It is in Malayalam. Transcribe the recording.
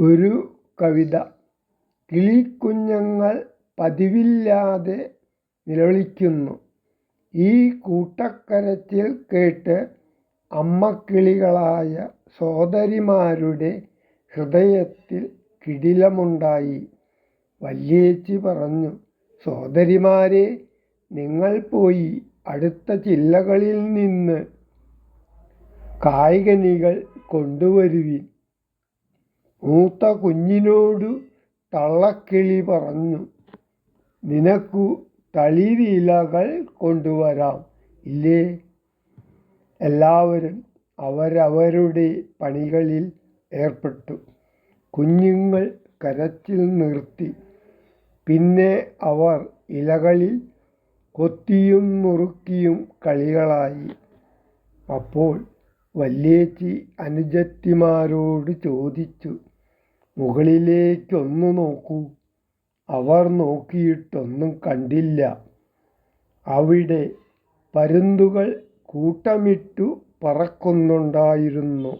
ഒരു കവിത കിളിക്കുഞ്ഞുങ്ങൾ പതിവില്ലാതെ നിലവിളിക്കുന്നു. ഈ കൂട്ടക്കരച്ചിൽ കേട്ട് അമ്മക്കിളികളായ സോദരിമാരുടെ ഹൃദയത്തിൽ കിടിലമുണ്ടായി. വല്യേച്ചി പറഞ്ഞു സോദരിമാരെ നിങ്ങൾ പോയി അടുത്ത ചില്ലകളിൽ നിന്ന് കായ്കനികൾ കൊണ്ടുവരുവിൻ. " മൂത്ത കുഞ്ഞിനോടു തള്ളക്കിളി പറഞ്ഞു "നിനക്കു തളിരിലകൾ കൊണ്ടുവരാം ഇല്ലേ? " എല്ലാവരും അവരവരുടെ പണികളിൽ ഏർപ്പെട്ടു. കുഞ്ഞുങ്ങൾ കരച്ചിൽ നിർത്തി. പിന്നെ അവർ ഇലകളിൽ കൊത്തിയും മുറുക്കിയും കളികളായി. അപ്പോൾ വല്യേച്ചി അനുജത്തിമാരോട് ചോദിച്ചു "മുകളിലേക്കൊന്നു നോക്കൂ. " അവർ നോക്കിയിട്ടൊന്നും കണ്ടില്ല. അവിടെ പരുന്തുകൾ കൂട്ടമിട്ടു പറക്കുന്നുണ്ടായിരുന്നു.